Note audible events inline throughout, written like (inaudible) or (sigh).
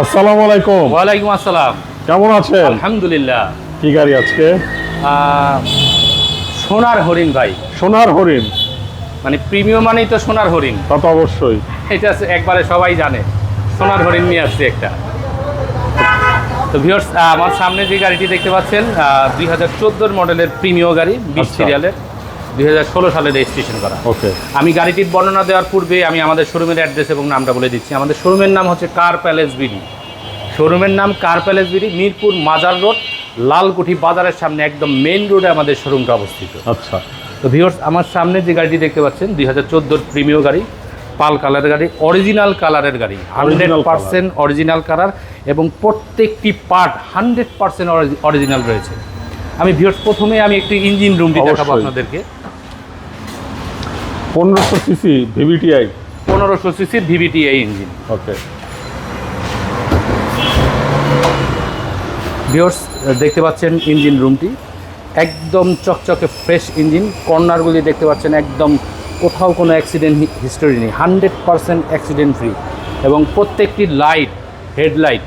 আসসালামু আলাইকুম। ওয়ালাইকুম আসসালাম। কেমন আছেন? আলহামদুলিল্লাহ। কি গাড়ি আজকে? সোনার হরিণ ভাই। সোনার হরিণ। মানে প্রিমিয়াম মানেই তো সোনার হরিণ। তা তো অবশ্যই। এটা একবারে সবাই জানে। সোনার হরিণ নিয়ে আসছে একটা। তো ভিউয়ার্স আমার সামনে যে গাড়িটি দেখতে পাচ্ছেন দুই হাজার মডেলের প্রিমিয় গাড়ি বিশ আচ্ছা। সিরিয়ালের দুই হাজার ষোলো সালে রেজিস্ট্রেশন করা। ওকে। আমি গাড়িটির বর্ণনা দেওয়ার পূর্বে আমি আমাদের শোরুমের অ্যাড্রেস এবং নামটা বলে দিচ্ছি। আমাদের শোরুমের নাম হচ্ছে কার প্যালেস বিডি। শোরুমের নাম কার প্যালেস বিডি মিরপুর মাজার রোড লালকুঠি বাজারের সামনে একদম মেইন রোডে আমাদের শোরুমটা অবস্থিত। আচ্ছা। তো ভিউয়ার্স আমার সামনে যে গাড়িটি দেখতে পাচ্ছেন দুই হাজার চোদ্দোর প্রিমিয় গাড়ি পাল কালারের গাড়ি অরিজিনাল কালারের গাড়ি হান্ড্রেড পার্সেন্ট অরিজিনাল কালার এবং প্রত্যেকটি পার্ট হান্ড্রেড পার্সেন্ট অরিজিনাল রয়েছে। আমি ভিউয়ার্স প্রথমে আমি একটি ইঞ্জিন রুমটি দেখাবো। আপনাদেরকে। পনেরোশো সিসি ভিভিটিআই? পনেরোশো সিসির ভিভিটি এই ইঞ্জিন। ওকে ভিউয়ার্স দেখতে পাচ্ছেন ইঞ্জিন রুমটি। একদম চকচকে ফ্রেশ ইঞ্জিন। কর্নারগুলি দেখতে পাচ্ছেন একদম কোথাও কোনো অ্যাক্সিডেন্ট হিস্টোরি নেই। হান্ড্রেড পারসেন্ট অ্যাক্সিডেন্ট ফ্রি এবং প্রত্যেকটি লাইট হেডলাইট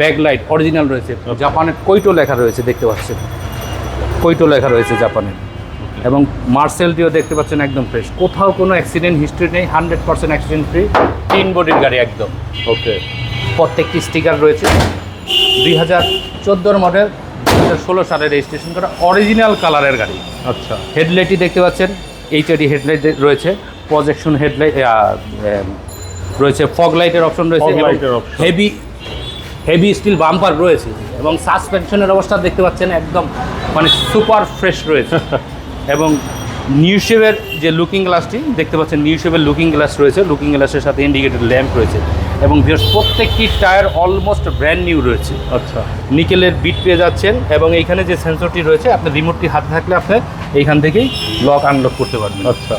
ব্যাকলাইট অরিজিনাল রয়েছে। জাপানের কৈটো লেখা রয়েছে দেখতে পাচ্ছেন। কৈটো লেখা রয়েছে জাপানের। এবং মার্সেলটিও দেখতে পাচ্ছেন একদম ফ্রেশ কোথাও কোনো অ্যাক্সিডেন্ট হিস্ট্রি নেই হান্ড্রেড পার্সেন্ট অ্যাক্সিডেন্ট ফ্রি তিন বডির গাড়ি একদম। ওকে প্রত্যেকটি স্টিকার রয়েছে। দুই হাজার চোদ্দোর মডেল দু হাজার ষোলো সালে রেজিস্ট্রেশন করা অরিজিনাল কালারের গাড়ি। আচ্ছা। হেডলাইটটি দেখতে পাচ্ছেন এইচআইডি হেডলাইট রয়েছে। প্রজেকশন হেডলাইট রয়েছে। ফগ লাইটের অপশন রয়েছে। হেভি হেভি স্টিল বাম্পার রয়েছে। এবং সাসপেনশনের অবস্থা দেখতে পাচ্ছেন একদম মানে সুপার ফ্রেশ রয়েছে। (laughs) এবং নিউশেভের যে লুকিং গ্লাসটি দেখতে পাচ্ছেন নিউশেভের লুকিং গ্লাস রয়েছে। লুকিং গ্লাসের সাথে ইন্ডিকেটেড ল্যাম্প রয়েছে। এবং প্রত্যেকটি টায়ার অলমোস্ট ব্র্যান্ড নিউ রয়েছে। আচ্ছা। নিকেলের বিট পেয়ে যাচ্ছেন এবং এইখানে যে সেন্সরটি রয়েছে আপনার রিমোটটি হাতে থাকলে আপনি এইখান থেকেই লক আনলক করতে পারবেন। আচ্ছা।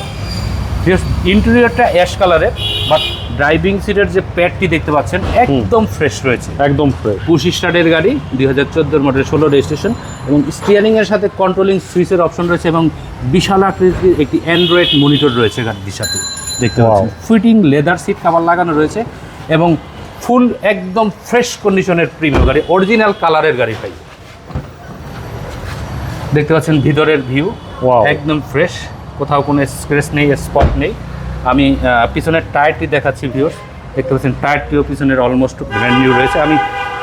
ইন্টেরিয়রটা অ্যাশ কালারের বাট ড্রাইভিং সিটের যে প্যাডটি দেখতে পাচ্ছেন একদম ফ্রেশ রয়েছে। একদম ফ্রেশ। পুশ স্টার্টের গাড়ি দুই হাজার চোদ্দোর মডেল ষোলো রেজিস্ট্রেশন এবং স্টিয়ারিংয়ের সাথে কন্ট্রোলিং সুইচের অপশন রয়েছে এবং বিশাল আকৃতির একটি অ্যান্ড্রয়েড মনিটর রয়েছে গাড়িটির সাথে। দেখতে পাচ্ছেন ফিটিং লেদার সিট কাভার লাগানো রয়েছে এবং ফুল একদম ফ্রেশ কন্ডিশনের প্রিমিয়াম গাড়ি অরিজিনাল কালারের গাড়ি পাই। দেখতে পাচ্ছেন ভিতরের ভিউ একদম ফ্রেশ কোথাও কোনো স্ক্রেচ নেই স্পট নেই। আমি পিছনের টায়ারটি দেখাচ্ছি ভিউস দেখতে পাচ্ছেন টায়ারটিও পিছনের অলমোস্ট ব্র্যান্ড নিউ রয়েছে। আমি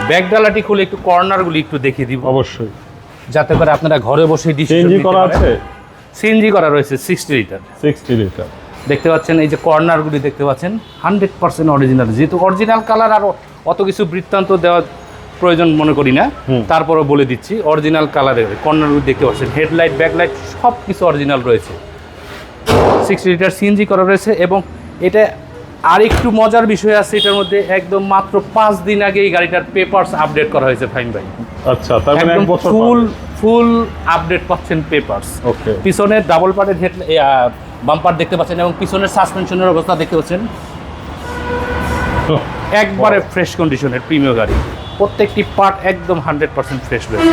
ব্যাক ডালাটি খুলে একটু কর্নারগুলি একটু দেখিয়ে দিব। অবশ্যই। যাতে করে আপনারা ঘরে বসে চেঞ্জি করা আছে? সিএনজি করা রয়েছে সিক্সটি লিটার সিক্সটি লিটার দেখতে পাচ্ছেন এই যে কর্নারগুলি দেখতে পাচ্ছেন হান্ড্রেড পার্সেন্ট অরিজিনাল যেহেতু অরিজিনাল কালার আর অত কিছু বৃত্তান্ত দেওয়ার প্রয়োজন মনে করি না। তারপরও বলে দিচ্ছি অরিজিনাল কালারের কর্নারগুলি দেখতে পাচ্ছেন হেডলাইট ব্যাকলাইট সব কিছু অরিজিনাল রয়েছে। সিক্সটি লিটার সিএনজি করা রয়েছে এবং এটা আর একটু মজার বিষয় আছে এটার মধ্যে একদম মাত্র পাঁচ দিন আগে এই গাড়িটার পেপারস আপডেট করা হয়েছে ফাইন ভাই। আচ্ছা তার মানে এক বছর ফুল ফুল আপডেট পাচ্ছেন পেপারস ওকে পিছনের ডাবল পার্টের হেড বাম্পার দেখতে পাচ্ছেন এবং পিছনের সাসপেনশনের অবস্থা দেখতে পাচ্ছেন। (laughs) একবারে ফ্রেশ কন্ডিশনের প্রিমিয় গাড়ি। প্রত্যেকটি পার্ট একদম হান্ড্রেড পার্সেন্ট ফ্রেশ রয়েছে।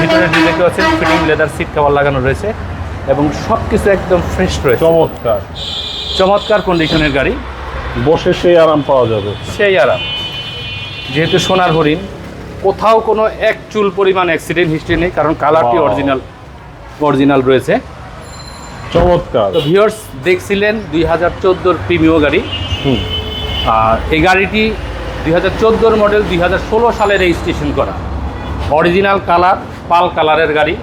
ভিতরে দেখতে পাচ্ছেন ফিটিং লেদার সিট কভার লাগানো রয়েছে। এবং সব কিছু একদম ফ্রেশ রয়েছে। চমৎকার। চমৎকার কন্ডিশনের গাড়ি। বসে সেই আরাম পাওয়া যাবে। সেই আরাম। যেহেতু সোনার হরিণ কোথাও কোনো এক চুল পরিমাণ অ্যাক্সিডেন্ট হিস্ট্রি নেই কারণ কালারটি অরিজিনাল অরিজিনাল রয়েছে। চমৎকার। তো ভিউয়ার্স দেখছিলেন দুই হাজার চোদ্দোর প্রিমিয় গাড়ি। হুম। আর এই গাড়িটি দুই হাজার চোদ্দোর মডেল দুই হাজার ষোলো সালে রেজিস্ট্রেশন করা। অরিজিনাল কালার পাল কালারের গাড়ি।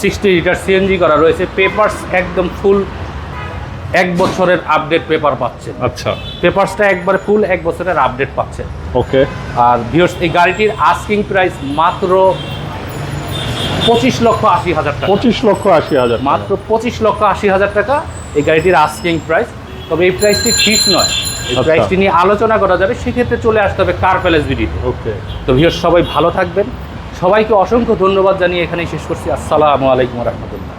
সিক্সটি লিটার সিএনজি করা রয়েছে। পেপারস একদম ফুল এক বছরের আপডেট পেপার পাচ্ছেন। আচ্ছা। পেপারসটা একবারে ফুল এক বছরের আপডেট পাচ্ছেন। ওকে আর ভিউয়ার্স এই গাড়িটির আস্কিং প্রাইস মাত্র পঁচিশ লক্ষ আশি হাজার টাকা। পঁচিশ লক্ষ আশি হাজার মাত্র পঁচিশ লক্ষ আশি হাজার টাকা এই গাড়িটির আস্কিং প্রাইস তবে এই প্রাইসটি ফিক্স নয়। এই আচ্ছা। প্রাইসটি নিয়ে আলোচনা করা যাবে সেক্ষেত্রে চলে আসতে হবে কার প্যালেস বিডিতে ওকে তো ভিউয়ার্স সবাই ভালো থাকবেন। সবাইকে অসংখ্য ধন্যবাদ জানিয়ে এখানেই শেষ করছি। আসসালামু আলাইকুম রহমতুল্লাহ।